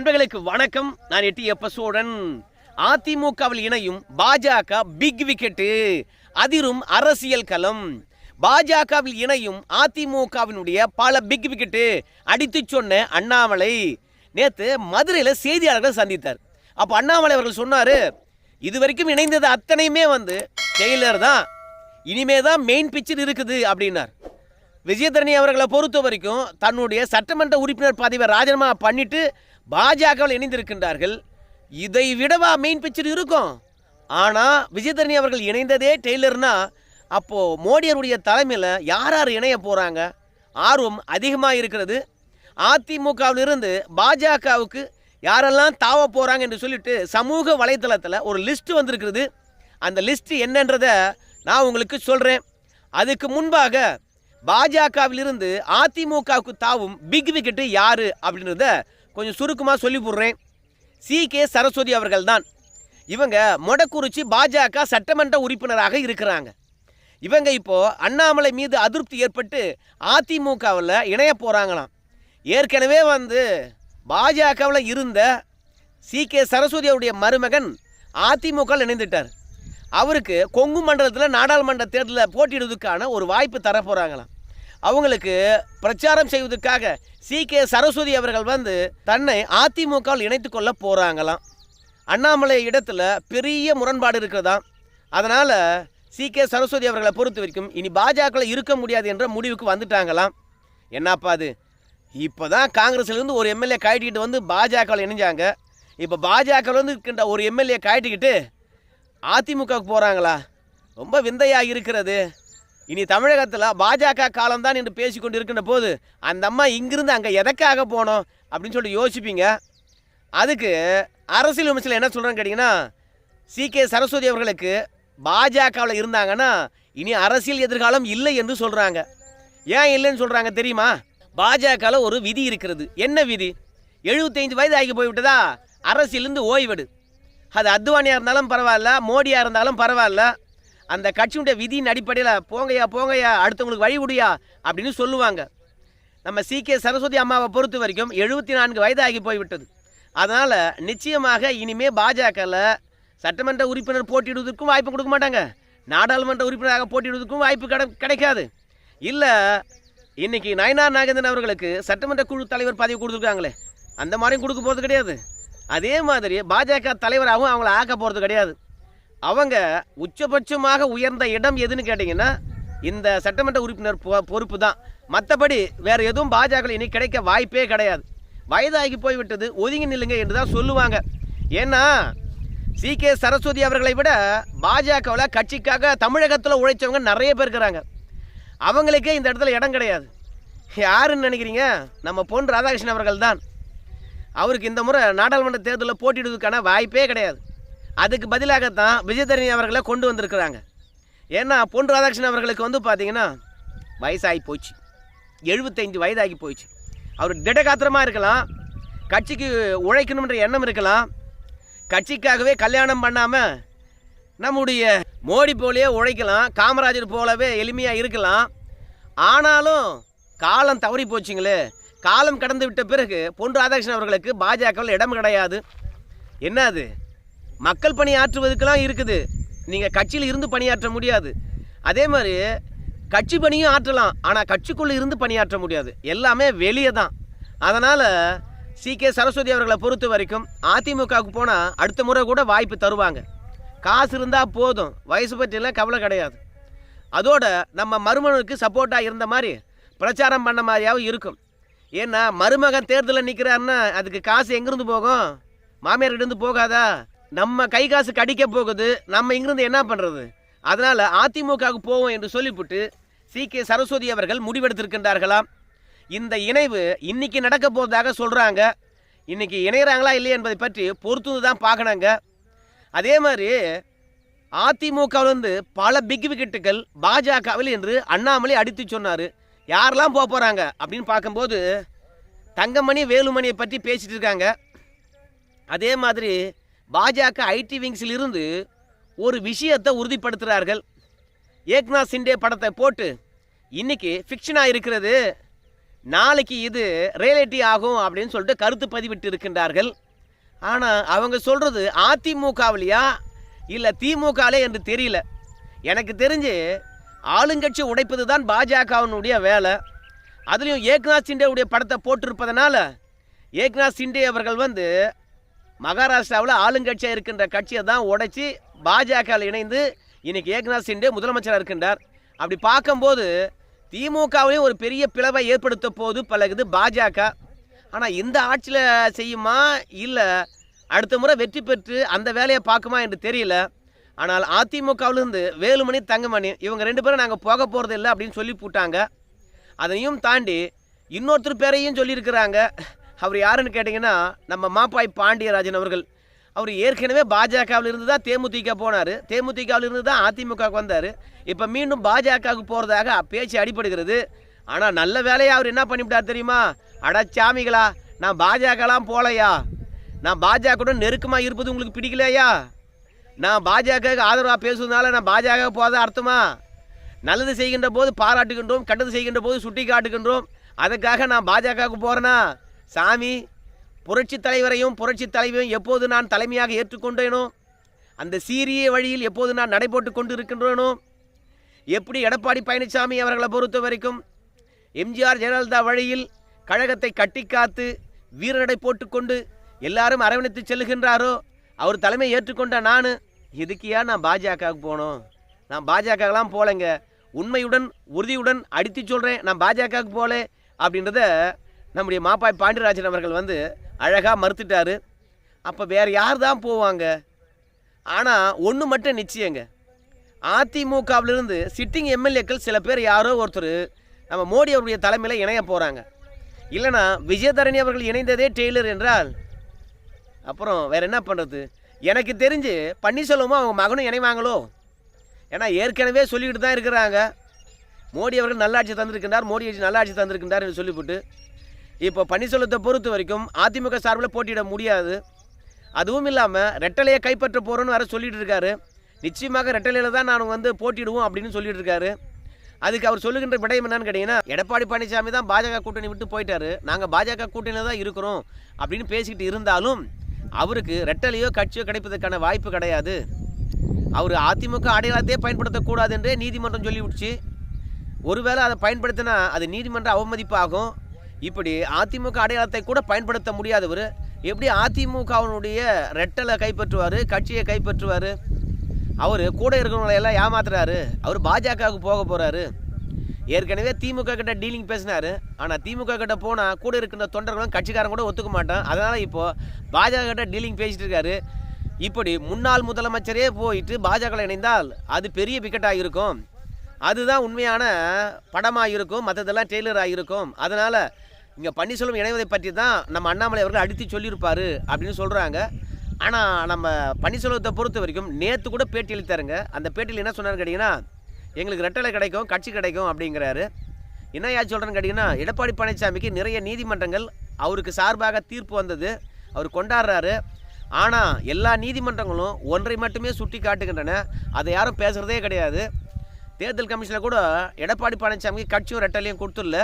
நண்பர்களுக்கு வணக்கம். நான் எட்டி எப்பசோடன் அதிமுகவில் இணையும் பாஜக பிக் விக்கெட்டு அதிரும் அரசியல் களம். பாஜகவில் இணையும் அதிமுகவினுடைய பல பிக் விக்கெட்டு அடித்து சொன்ன அண்ணாமலை. நேற்று மதுரையில் செய்தியாளர்களை சந்தித்தார். அப்போ அண்ணாமலை அவர்கள் சொன்னார் இது வரைக்கும் இணைந்தது அத்தனையுமே வந்து டெய்லர் தான். இனிமே தான் மெயின் பிக்சர் இருக்குது அப்படின்னார். விஜயதரணி அவர்களை பொறுத்த வரைக்கும் தன்னுடைய சட்டமன்ற உறுப்பினர் பதவியை ராஜினாமா பண்ணிட்டு பாஜகவில் இணைந்திருக்கின்றார்கள். இதை விடவா மெயின் பிக்சர் இருக்கும்? ஆனால் விஜயதரணி அவர்கள் இணைந்ததே டெய்லர்னா அப்போது மோடியருடைய தலைமையில் யார் யார் இணைய போகிறாங்க ஆர்வம் அதிகமாக இருக்கிறது. அதிமுகவிலிருந்து பாஜகவுக்கு யாரெல்லாம் தாவ போகிறாங்க என்று சொல்லிட்டு சமூக வலைத்தளத்தில் ஒரு லிஸ்ட் வந்திருக்கிறது. அந்த லிஸ்ட் என்னன்றதை நான் உங்களுக்கு சொல்கிறேன் அதுக்கு முன்பாக பாஜகவிலிருந்து அதிமுகவுக்கு தாவும் பிக் விக்கெட்டு யார் அப்படின்றத கொஞ்சம் சுருக்கமாக சொல்லி போடுறேன். சி. கே. சரஸ்வதி அவர்கள் தான் இவங்க மொடக்குறிச்சி பாஜக சட்டமன்ற உறுப்பினராக இருக்கிறாங்க. இவங்க இப்போது அண்ணாமலை மீது அதிருப்தி ஏற்பட்டு அதிமுகவில் இணைய போகிறாங்களாம் ஏற்கனவே வந்து பாஜகவில் இருந்த சி. கே. சரஸ்வதி அவருடைய மருமகன் அதிமுகவில் இணைந்துட்டார். அவருக்கு கொங்கு மண்டலத்தில் நாடாளுமன்ற தேர்தலில் போட்டியிடுவதற்கான ஒரு வாய்ப்பு தர போகிறாங்களாம் அவங்களுக்கு பிரச்சாரம் செய்வதற்காக சி. கே. சரஸ்வதி அவர்கள் வந்து தன்னை அதிமுகவில் இணைத்து கொள்ள போகிறாங்களாம் அண்ணாமலை இடத்துல பெரிய முரண்பாடு இருக்கிறதாம் அதனால் சி. கே. சரஸ்வதி அவர்களை பொறுத்த வரைக்கும் இனி பாஜகவில் இருக்க முடியாது என்ற முடிவுக்கு வந்துட்டாங்களாம். என்னப்பா அது? இப்போ தான் காங்கிரஸ்லேருந்து ஒரு எம்எல்ஏ கழட்டிக்கிட்டு வந்து பாஜகவில் இணைஞ்சாங்க. இப்போ பாஜகவில் வந்து இருக்கின்ற ஒரு எம்எல்ஏ கழட்டிக்கிட்டு அதிமுகவுக்கு போகிறாங்களா ரொம்ப விந்தையாக இருக்கிறது. இனி தமிழகத்தில் பாஜக காலம்தான் என்று பேசிக்கொண்டு இருக்கின்ற போது அந்த அம்மா இங்கிருந்து அங்கே எதற்காக போனோம் அப்படின்னு சொல்லி யோசிப்பீங்க. அதுக்கு அரசியல் விமர்சனம் என்ன சொல்கிறேன்னு கேட்டிங்கன்னா சி. கே. சரஸ்வதி அவர்களுக்கு பாஜகவில் இருந்தாங்கன்னா இனி அரசியல் எதிர்காலம் இல்லை என்று சொல்கிறாங்க ஏன் இல்லைன்னு சொல்கிறாங்க தெரியுமா? பாஜகவில் ஒரு விதி இருக்கிறது. என்ன விதி? எழுபத்தைந்து வயது ஆகி போய்விட்டதா? அரசியலிருந்து ஓய்வெடு. அது அத்வானியாக இருந்தாலும் பரவாயில்ல மோடியாக இருந்தாலும் பரவாயில்ல அந்த கட்சியுடைய விதியின் அடிப்படையில் போங்கய்யா போங்கய்யா அடுத்தவங்களுக்கு வழி விடுயா அப்படின்னு சொல்லுவாங்க. நம்ம சி. கே. சரஸ்வதி அம்மாவை பொறுத்த வரைக்கும் எழுபத்தி நான்கு வயதாகி போய்விட்டது. அதனால் நிச்சயமாக இனிமேல் பாஜகவில் சட்டமன்ற உறுப்பினர் போட்டியிடுவதற்கும் வாய்ப்பு கொடுக்க மாட்டாங்க. நாடாளுமன்ற உறுப்பினராக போட்டியிடுவதற்கும் வாய்ப்பு கிடை கிடைக்காது. இல்லை இன்றைக்கி நயனார் நாகேந்திரன் அவர்களுக்கு சட்டமன்ற குழு தலைவர் பதவி கொடுத்துருக்காங்களே அந்த மாதிரியும் கொடுக்க போகிறது கிடையாது. அதே மாதிரி பாஜக தலைவராகவும் அவங்கள ஆக்க போகிறது கிடையாது. அவங்க உச்சபட்சமாக உயர்ந்த இடம் எதுன்னு கேட்டிங்கன்னா இந்த சட்டமன்ற உறுப்பினர் பொ- பொறுப்பு தான் மற்றபடி வேறு எதுவும் பாஜக இனி கிடைக்க வாய்ப்பே கிடையாது. வயதாகி போய்விட்டது ஒதுங்கி நில்லுங்க என்று தான் சொல்லுவாங்க. ஏன்னா சி. கே. சரஸ்வதி அவர்களை விட பாஜகவில் கட்சிக்காக தமிழகத்தில் உழைச்சவங்க நிறைய பேர் இருக்கிறாங்க. அவங்களுக்கே இந்த இடத்துல இடம் கிடையாது. யாருன்னு நினைக்கிறீங்க? நம்ம பொன் ராதாகிருஷ்ணன் அவர்கள் தான் அவருக்கு இந்த முறை நாடாளுமன்ற தேர்தலில் போட்டியிடுவதற்கான வாய்ப்பே கிடையாது. அதுக்கு பதிலாகத்தான் விஜயதரணி அவர்களை கொண்டு வந்திருக்கிறாங்க. ஏன்னா பொன் ராதாகிருஷ்ணன் அவர்களுக்கு வந்து பார்த்தீங்கன்னா வயசாகி போச்சு. எழுபத்தைந்து வயதாகி போயிடுச்சு அவர் திடகாத்திரமாக இருக்கலாம். கட்சிக்கு உழைக்கணுன்ற எண்ணம் இருக்கலாம். கட்சிக்காகவே கல்யாணம் பண்ணாமல் நம்முடைய மோடி போலயே உழைக்கலாம். காமராஜர் போலவே எளிமையாக இருக்கலாம். ஆனாலும் காலம் தவறி போச்சுங்களே. காலம் கடந்து விட்ட பிறகு பொன் ராதாகிருஷ்ணன் அவர்களுக்கு பாஜகவில் இடம் கிடையாது. என்ன அது? மக்கள் பணி ஆற்றுவதற்கெல்லாம் இருக்குது. நீங்கள் கட்சியில் இருந்து பணியாற்ற முடியாது. அதே மாதிரி கட்சி பணியும் ஆற்றலாம். ஆனால் கட்சிக்குள்ளே இருந்து பணியாற்ற முடியாது. எல்லாமே வெளியே தான். அதனால் சி. கே. சரஸ்வதி அவர்களை பொறுத்த வரைக்கும் அதிமுகவுக்கு போனால் அடுத்த முறை கூட வாய்ப்பு தருவாங்க. காசு இருந்தால் போதும். வயசு பற்றியெல்லாம் கவலை கிடையாது. அதோட நம்ம மருமகனுக்கு சப்போர்ட்டாக இருந்த மாதிரி பிரச்சாரம் பண்ண மாதிரியாகவும் இருக்கும். ஏன்னா மருமகன் தேர்தலில் நிற்கிறாருன்னா அதுக்கு காசு எங்கேருந்து போகும்? மாமியார்கிட்டேருந்து போகாதா? நம்ம கை காசு கடிக்க போகுது நம்ம இங்கிருந்து என்ன பண்ணுறது அதனால் அதிமுகவுக்கு போவோம் என்று சொல்லிவிட்டு சி. கே. சரஸ்வதி அவர்கள் முடிவெடுத்திருக்கின்றார்களாம். இந்த இணைவு இன்னைக்கு நடக்க போவதாக சொல்கிறாங்க இன்னைக்கு இணையறாங்களா இல்லையா என்பதை பற்றி பொறுத்து தான் பார்க்கணுங்க. அதே மாதிரி அதிமுகவிலிருந்து பல பிக் விக்கெட்டுகள் பாஜகவில் என்று அண்ணாமலை அடித்து சொன்னார். யாரெல்லாம் போக போகிறாங்க அப்படின்னு பார்க்கும்போது தங்கமணி வேலுமணியை பற்றி பேசிகிட்டு இருக்காங்க. அதே மாதிரி பாஜக ஐடி விங்ஸில் இருந்து ஒரு விஷயத்தை உறுதிப்படுத்துகிறார்கள் ஏக்நாத் சிண்டே படத்தை போட்டு இன்னைக்கு ஃபிக்ஷனாக இருக்கிறது. நாளைக்கு இது ரியாலிட்டி ஆகும் அப்படின்னு சொல்லிட்டு கருத்து பதிவிட்டு இருக்கின்றார்கள். ஆனால் அவங்க சொல்கிறது அதிமுகவிலையா? இல்லை திமுகவிலே என்று தெரியல. எனக்கு தெரிஞ்சு ஆளுங்கட்சி உடைப்பது தான் பாஜகவினுடைய வேலை. அதுலேயும் ஏக்நாத் சிண்டேவுடைய படத்தை போட்டிருப்பதனால ஏக்நாத் சிண்டே அவர்கள் வந்து மகாராஷ்டிராவில் ஆளுங்கட்சியாக இருக்கின்ற கட்சியை தான் உடைச்சி பாஜகவில் இணைந்து இன்னைக்கு ஏக்நாத் சிண்டே முதலமைச்சராக இருக்கின்றார். அப்படி பார்க்கும்போது திமுகவையும் ஒரு பெரிய பிளவை ஏற்படுத்த போது பழகுது பாஜக. ஆனால் இந்த ஆட்சியில் செய்யுமா? இல்லை. அடுத்த முறை வெற்றி பெற்று அந்த வேலையை பார்க்குமா என்று தெரியல. ஆனால் அதிமுகவிலிருந்து வேலுமணி தங்கமணி இவங்க ரெண்டு பேரும் நாங்கள் போக போகிறது இல்லை அப்படின்னு சொல்லி போட்டாங்க. அதையும் தாண்டி இன்னொருத்தர் பேரையும் சொல்லியிருக்கிறாங்க. அவர் யாருன்னு கேட்டிங்கன்னா நம்ம மாப்பாய் பாண்டியராஜன் அவர்கள். அவர் ஏற்கனவே பாஜகவில் இருந்து தான் தேமுதிக போனார். தேமுதிகவில் இருந்து தான் அதிமுகவுக்கு வந்தார். இப்போ மீண்டும் பாஜகவுக்கு போகிறதாக பேச்சு அடிபடுகிறது. ஆனால் நல்ல வேலையை அவர் என்ன பண்ணிவிட்டார் தெரியுமா? அடச்சாமிகளா நான் பாஜகலாம் போகலையா நான் பாஜகவுடன் நெருக்கமாக இருப்பது உங்களுக்கு பிடிக்கலையா? நான் பாஜகவுக்கு ஆதரவாக பேசுவதனால நான் பாஜக போகாத அர்த்தமா? நல்லது செய்கின்ற போது பாராட்டுகின்றோம் கெட்டது செய்கின்ற போது சுட்டி காட்டுகின்றோம் அதுக்காக நான் பாஜகவுக்கு போகிறேன்னா சாமி புரட்சி தலைவரையும் புரட்சி தலைவியும் எப்போது நான் தலைமையாக ஏற்றுக்கொண்டேனோ அந்த சீரிய வழியில் எப்போது நான் நடைபோட்டு கொண்டு இருக்கின்றேனோ எப்படி எடப்பாடி பழனிசாமி அவர்களை பொறுத்த வரைக்கும் எம்ஜிஆர் ஜெயலலிதா வழியில் கழகத்தை கட்டி காத்து வீரநடை போட்டுக்கொண்டு எல்லாரும் அரவணைத்து செல்லுகின்றாரோ அவர் தலைமை ஏற்றுக்கொண்ட நான் எதுக்கியா நான் பாஜகவுக்கு போகணும் நான் பாஜகலாம் போகலைங்க உண்மையுடன் உறுதியுடன் அடித்து சொல்கிறேன் நான் பாஜகவுக்கு போகல அப்படின்றத நம்முடைய மாப்பாய் பாண்டியராஜன் அவர்கள் வந்து அழகாக மறுத்துட்டார். அப்போ வேறு யார் தான் போவாங்க? ஆனால் ஒன்று மட்டும் நிச்சயங்க. அதிமுகவிலிருந்து சிட்டிங் எம்எல்ஏக்கள் சில பேர் யாரோ ஒருத்தர் நம்ம மோடி அவருடைய தலைமையில் இணைய போகிறாங்க இல்லைனா விஜயதரணி அவர்கள் இணைந்ததே டெய்லர் என்றால் அப்புறம் வேறு என்ன பண்ணுறது எனக்கு தெரிஞ்சு பன்னீர்செல்வமும் அவங்க மகனும் இணைவாங்களோ? ஏன்னா ஏற்கனவே சொல்லிக்கிட்டு தான் இருக்கிறாங்க. மோடி அவர்கள் நல்லாட்சி தந்திருக்கின்றார் மோடி நல்லாட்சி தந்திருக்கின்றார் என்று சொல்லிவிட்டு இப்போ பன்னீர்செல்வத்தை பொறுத்த வரைக்கும் அதிமுக சார்பில் போட்டியிட முடியாது. அதுவும் இல்லாமல் ரெட்டலையை கைப்பற்ற போகிறோன்னு வேறு சொல்லிட்டு இருக்காரு. நிச்சயமாக ரெட்டலையில் தான் நான் வந்து போட்டிடுவோம் அப்படின்னு சொல்லிட்டு இருக்காரு. அதுக்கு அவர் சொல்லுகின்ற விடயம் என்னன்னு கேட்டிங்கன்னா எடப்பாடி பழனிசாமி தான் பாஜக கூட்டணி விட்டு போயிட்டாரு. நாங்கள் பாஜக கூட்டணியில் தான் இருக்கிறோம் அப்படின்னு பேசிக்கிட்டு இருந்தாலும் அவருக்கு ரெட்டலையோ கட்சியோ கிடைப்பதற்கான வாய்ப்பு கிடையாது. அவர் அதிமுக அடையாளத்தையே பயன்படுத்தக்கூடாது என்றே நீதிமன்றம் சொல்லிவிடுச்சு. ஒருவேளை அதை பயன்படுத்தினா அது நீதிமன்ற அவமதிப்பாகும் இப்படி அதிமுக அடையாளத்தை கூட பயன்படுத்த முடியாதவர் எப்படி அதிமுகவினுடைய ரெட்டலை கைப்பற்றுவார் கட்சியை கைப்பற்றுவார்? அவர் கூட இருக்கிறவங்களை எல்லாம் ஏமாத்துறாரு. அவர் பாஜகவுக்கு போக போகிறாரு ஏற்கனவே திமுக கிட்ட டீலிங் பேசினார். ஆனால் திமுக கிட்ட போனால் கூட இருக்கின்ற தொண்டர்களும் கட்சிக்காரங்க கூட ஒத்துக்க மாட்டான் அதனால் இப்போது பாஜக கிட்ட டீலிங் பேசிட்டு இருக்காரு. இப்படி முன்னாள் முதலமைச்சரே போயிட்டு பாஜக இணைந்தால் அது பெரிய விக்கெட்டாக இருக்கும். அதுதான் உண்மையான படமாக இருக்கும் மற்றதெல்லாம் டெய்லராக இருக்கும் அதனால் இங்கே பன்னீர்செல்வம் இணைவதை பற்றி தான் நம்ம அண்ணாமலை அவர்கள் அடித்து சொல்லியிருப்பார் அப்படின்னு சொல்கிறாங்க ஆனால் நம்ம பன்னீர்செல்வத்தை பொறுத்த வரைக்கும் நேற்று கூட பேட்டி அளித்தாருங்க. அந்த பேட்டியில் என்ன சொன்னார்னு கேட்டிங்கன்னா எங்களுக்கு ரெட்டலை கிடைக்கும் கட்சி கிடைக்கும் அப்படிங்கிறாரு. என்ன யார் சொல்கிறேன்னு கேட்டிங்கன்னா எடப்பாடி பழனிசாமிக்கு நிறைய நீதிமன்றங்கள் அவருக்கு சார்பாக தீர்ப்பு வந்தது. அவர் கொண்டாடுறாரு. ஆனால் எல்லா நீதிமன்றங்களும் ஒன்றை மட்டுமே சுட்டி காட்டுகின்றன. அதை யாரும் பேசுகிறதே கிடையாது. தேர்தல் கமிஷனில் கூட எடப்பாடி பழனிசாமிக்கு கட்சியும் ரெட்டலையும் கொடுத்துடல.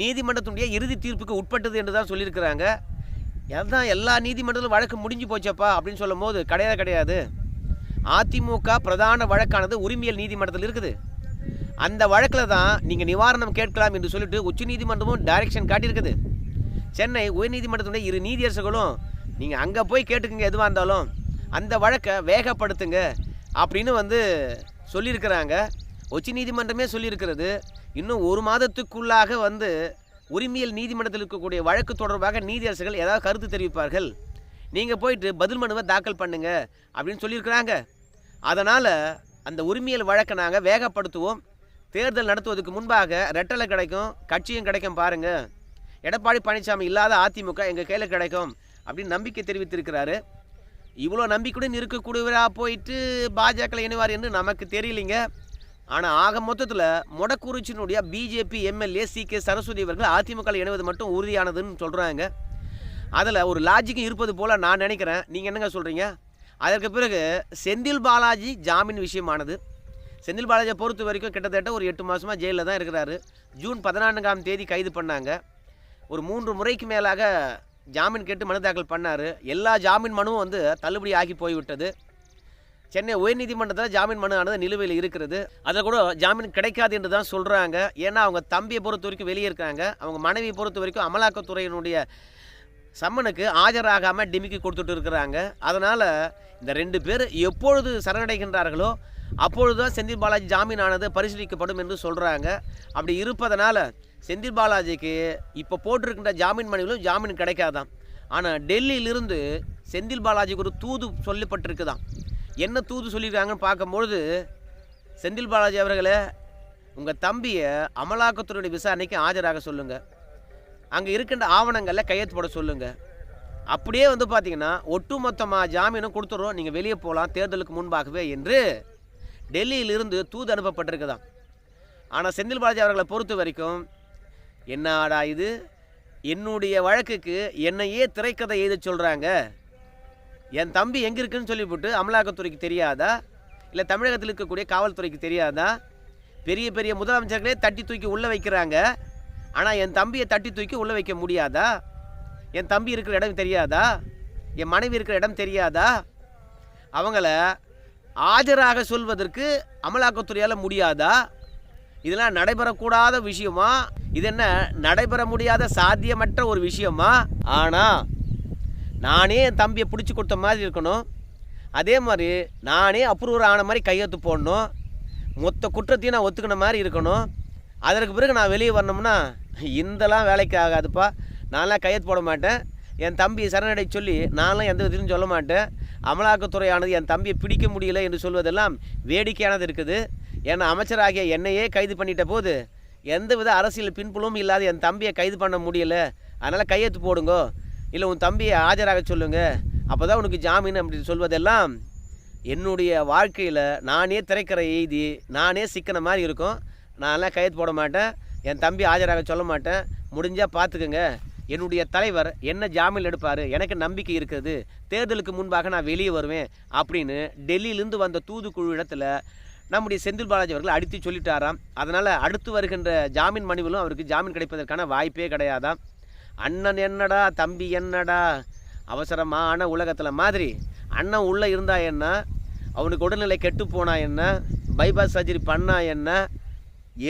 நீதிமன்றத்தினுடைய இறுதி தீர்ப்புக்கு உட்பட்டது என்று தான் சொல்லியிருக்கிறாங்க. அதான் எல்லா நீதிமன்றத்திலும் வழக்கு முடிஞ்சு போச்சப்பா அப்படின்னு சொல்லும் போது கிடையாது கிடையாது. அதிமுக பிரதான வழக்கானது உரிமையல் நீதிமன்றத்தில் இருக்குது. அந்த வழக்கில் தான் நீங்கள் நிவாரணம் கேட்கலாம் என்று சொல்லிட்டு உச்ச நீதிமன்றமும் டைரக்ஷன் காட்டியிருக்குது. சென்னை உயர்நீதிமன்றத்துடைய இரு நீதியரசர்களும் நீங்கள் அங்கே போய் கேட்டுக்குங்க எதுவாக இருந்தாலும். அந்த வழக்கை வேகப்படுத்துங்க. அப்படின்னு வந்து சொல்லியிருக்கிறாங்க. உச்ச நீதிமன்றமே சொல்லியிருக்கிறது. இன்னும் ஒரு மாதத்துக்குள்ளாக வந்து உரிமையல் நீதிமன்றத்தில் இருக்கக்கூடிய வழக்கு தொடர்பாக நீதியரசர்கள் ஏதாவது கருத்து தெரிவிப்பார்கள். நீங்கள் போயிட்டு பதில் மனுவை தாக்கல் பண்ணுங்க அப்படின்னு சொல்லியிருக்கிறாங்க. அதனால் அந்த உரிமையல் வழக்கை நாங்கள் வேகப்படுத்துவோம். தேர்தல் நடத்துவதற்கு முன்பாக ரெட்டலை கிடைக்கும் கட்சியும் கிடைக்கும் பாருங்கள் எடப்பாடி பழனிசாமி இல்லாத அதிமுக எங்கள் கையில் கிடைக்கும் அப்படின்னு நம்பிக்கை தெரிவித்திருக்கிறாரு. இவ்வளோ நம்பிக்கையுடன் இருக்கக்கூடியவராக போயிட்டு பாஜக இணைவார் என்று நமக்கு தெரியலிங்க. ஆனால் ஆக மொத்தத்தில் மொடக்குறிச்சியினுடைய BJP MLA C K Saraswathi அவர்கள் அதிமுக இணைவது மட்டும் உறுதியானதுன்னு சொல்கிறாங்க அதில் ஒரு லாஜிக்கும் இருப்பது போல் நான் நினைக்கிறேன். நீங்கள் என்னங்க சொல்கிறீங்க அதற்கு பிறகு செந்தில் பாலாஜி ஜாமீன் விஷயமானது. செந்தில் பாலாஜியை பொறுத்த வரைக்கும் கிட்டத்தட்ட ஒரு எட்டு மாதமாக ஜெயிலில் தான் இருக்கிறாரு. ஜூன் பதினான்காம் தேதி கைது பண்ணாங்க. ஒரு மூன்று முறைக்கு மேலாக ஜாமீன் கேட்டு மனு தாக்கல் பண்ணார். எல்லா ஜாமீன் மனுவும் வந்து தள்ளுபடி ஆகி போய்விட்டது. சென்னை உயர்நீதிமன்றத்தில் ஜாமீன் மனு ஆனது நிலுவையில் இருக்கிறது. அதில் கூட ஜாமீன் கிடைக்காது என்று தான் சொல்கிறாங்க ஏன்னா அவங்க தம்பியை பொறுத்த வரைக்கும் வெளியே இருக்காங்க. அவங்க மனைவியை பொறுத்த வரைக்கும் அமலாக்கத்துறையினுடைய சம்மனுக்கு ஆஜராகாமல் டிமிக்கி கொடுத்துட்டு இருக்கிறாங்க. அதனால் இந்த ரெண்டு பேர் எப்பொழுது சரணடைகின்றார்களோ அப்பொழுது தான் செந்தில் பாலாஜி ஜாமீன் ஆனது பரிசீலிக்கப்படும் என்று சொல்கிறாங்க அப்படி இருப்பதனால் செந்தில் பாலாஜிக்கு இப்போ போட்டிருக்கின்ற ஜாமீன் மனுவிலும் ஜாமீன் கிடைக்காதான் ஆனால் டெல்லியிலிருந்து செந்தில் பாலாஜிக்கு ஒரு தூது சொல்லப்பட்டிருக்குதான் என்ன தூது சொல்லியிருக்காங்கன்னு பார்க்கும்பொழுது செந்தில் பாலாஜி அவர்களே உங்கள் தம்பியை அமலாக்கத்துறையுடைய விசாரணைக்கு ஆஜராக சொல்லுங்கள் அங்கே இருக்கின்ற ஆவணங்களில் கையெழுத்து போட சொல்லுங்கள் அப்படியே வந்து பார்த்தீங்கன்னா ஒட்டுமொத்தமாக ஜாமீனும் கொடுத்துட்றோம் நீங்கள் வெளியே போகலாம் தேர்தலுக்கு முன்பாகவே என்று டெல்லியிலிருந்து தூது அனுப்பப்பட்டிருக்குதான் ஆனால் செந்தில் பாலாஜி அவர்களை பொறுத்த வரைக்கும் என்னடா இது? என்னுடைய வழக்குக்கு என்னையே திரைக்கதை எழுத சொல்கிறாங்க என் தம்பி எங்கே இருக்குன்னு சொல்லிவிட்டு அமலாக்கத்துறைக்கு தெரியாதா? இல்லை தமிழகத்தில் இருக்கக்கூடிய காவல்துறைக்கு தெரியாதா? பெரிய பெரிய முதலமைச்சர்களே தட்டி தூக்கி உள்ளே வைக்கிறாங்க. ஆனால் என் தம்பியை தட்டி தூக்கி உள்ளே வைக்க முடியாதா? என் தம்பி இருக்கிற இடம் தெரியாதா? என் மனைவி இருக்கிற இடம் தெரியாதா? அவங்கள ஆஜராக சொல்வதற்கு அமலாக்கத்துறையால் முடியாதா? இதெல்லாம் நடைபெறக்கூடாத விஷயமா? இது என்ன நடைபெற முடியாத சாத்தியமற்ற ஒரு விஷயமா? ஆனால் நானே என் தம்பியை பிடிச்சி கொடுத்த மாதிரி இருக்கணும். அதே மாதிரி நானே அப்ரூவர் ஆன மாதிரி கையெழுத்து போடணும். மொத்த குற்றத்தையும் நான் ஒத்துக்கின மாதிரி இருக்கணும். அதற்கு பிறகு நான் வெளியே வரணும்னா இந்தலாம் வேலைக்கு ஆகாதுப்பா. நான்லாம் கையெழுத்து போட மாட்டேன். என் தம்பி சரணடை சொல்லி நான்லாம் எந்த விதத்திலும் சொல்ல மாட்டேன். அமலாக்கத்துறையானது என் தம்பியை பிடிக்க முடியல என்று சொல்வதெல்லாம் வேடிக்கையானது இருக்குது. ஏன்னா அமைச்சராகிய என்னையே கைது பண்ணிட்ட போது எந்தவித அரசியல் பின்புலமும் இல்லாத என் தம்பியை கைது பண்ண முடியல. அதனால் கையெழுத்து போடுங்கோ. இல்லை உன் தம்பியை ஆஜராக சொல்லுங்க. அப்போ தான் உனக்கு ஜாமீன் அப்படின்னு சொல்வதெல்லாம் என்னுடைய வாழ்க்கையில் நானே திரைக்கரை எழுதி நானே சிக்கின மாதிரி இருக்கும். நான்லாம் கையெழுத்து போட மாட்டேன். என் தம்பி ஆஜராக சொல்ல மாட்டேன். முடிஞ்சால் பார்த்துக்குங்க என்னுடைய தலைவர் என்ன ஜாமீன் எடுப்பார்? எனக்கு நம்பிக்கை இருக்குது. தேர்தலுக்கு முன்பாக நான் வெளியே வருவேன் அப்படின்னு டெல்லியிலேருந்து வந்த தூதுக்குழு இடத்துல நம்முடைய செந்தில் பாலாஜி அவர்கள் அடித்து சொல்லிட்டாராம். அதனால் அடுத்து வருகின்ற ஜாமீன் மனுவிலும் அவருக்கு ஜாமீன் கிடைப்பதற்கான வாய்ப்பே கிடையாதாம். அண்ணன் என்னடா தம்பி என்னடா? அவசரமான உலகத்தில் மாதிரி. அண்ணன் உள்ளே இருந்தா என்ன? அவனுக்கு உடல்நிலை கெட்டு போனா என்ன? பைபாஸ் சர்ஜரி பண்ணா என்ன?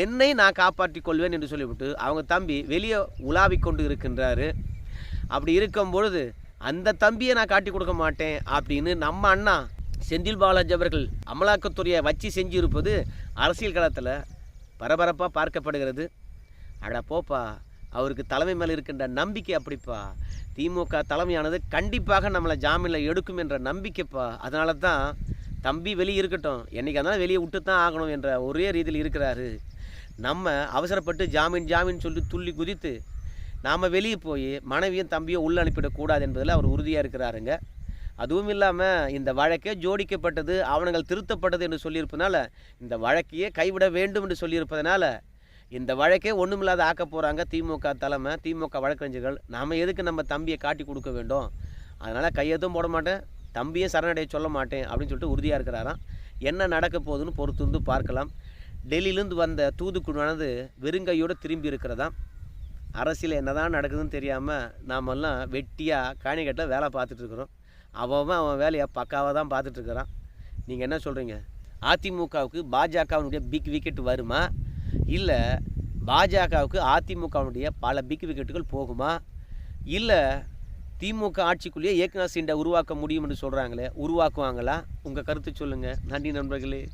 என்னை நான் காப்பாற்றிக் கொள்வேன் என்று சொல்லிவிட்டு அவங்க தம்பி வெளியே உலாவிக் கொண்டு இருக்கின்றாரு. அப்படி இருக்கும் பொழுது அந்த தம்பியை நான் காட்டி கொடுக்க மாட்டேன் அப்படின்னு நம்ம அண்ணா செந்தில் பாலாஜி அவர்கள் அமலாக்கத்துறையை வச்சு செஞ்சிருப்பது அரசியல் களத்தில் பரபரப்பாக பார்க்கப்படுகிறது. அட போப்பா அவருக்கு தலைமை மேலே இருக்கின்ற நம்பிக்கை அப்படிப்பா. திமுக தலைமையானது கண்டிப்பாக நம்மளை ஜாமீனில் எடுக்கும் என்ற நம்பிக்கைப்பா. அதனால தான் தம்பி வெளியே இருக்கட்டும். என்றைக்கு இருந்தாலும் வெளியே விட்டு தான் ஆகணும் என்ற ஒரே ரீதியில் இருக்கிறாரு. நம்ம அவசரப்பட்டு ஜாமீன் ஜாமீன் சொல்லி துள்ளி குதித்து நாம் வெளியே போய் மனைவியும் தம்பியும் உள்ள அனுப்பிடக்கூடாது என்பதில் அவர் உறுதியாக இருக்கிறாருங்க. அதுவும் இல்லாமல் இந்த வழக்கே ஜோடிக்கப்பட்டது ஆவணங்கள் திருத்தப்பட்டது என்று சொல்லியிருப்பதனால இந்த வழக்கையே கைவிட வேண்டும் என்று சொல்லியிருப்பதனால இந்த வழக்கே ஒன்றுமில்லாத ஆக்க போகிறாங்க திமுக தலைமை திமுக வழக்கறிஞர்கள். நாம் எதுக்கு நம்ம தம்பியை காட்டி கொடுக்க வேண்டும்? அதனால் கையெழுத்தும் போட மாட்டேன் தம்பியும் சரணடைய சொல்ல மாட்டேன் அப்படின்னு சொல்லிட்டு உறுதியாக இருக்கிறாராம். என்ன நடக்க போகுதுன்னு பொறுத்து வந்து பார்க்கலாம். டெல்லியிலேருந்து வந்த தூதுக்குழுவானது வெறுங்கையோடு திரும்பி இருக்கிறதாம் அரசியல் என்னதான் நடக்குதுன்னு தெரியாமல் நாமெல்லாம் வெட்டியாக காணிக்கட்டில் வேலை பார்த்துட்ருக்குறோம் அவன் அவன் வேலையை பக்காவாக தான் பார்த்துட்ருக்குறான் நீங்கள் என்ன சொல்கிறீங்க அதிமுகவுக்கு பாஜகவினுடைய பிக் விக்கெட் வருமா? இல்லை பாஜகவுக்கு அதிமுகவினுடைய பல பிக் விக்கெட்டுகள் போகுமா? இல்லை திமுக ஆட்சிக்குள்ளேயே ஏக்நாத் சிண்டை உருவாக்க முடியும் என்று சொல்கிறாங்களே உருவாக்குவாங்களா? உங்கள் கருத்து சொல்லுங்கள் நன்றி நண்பர்களே.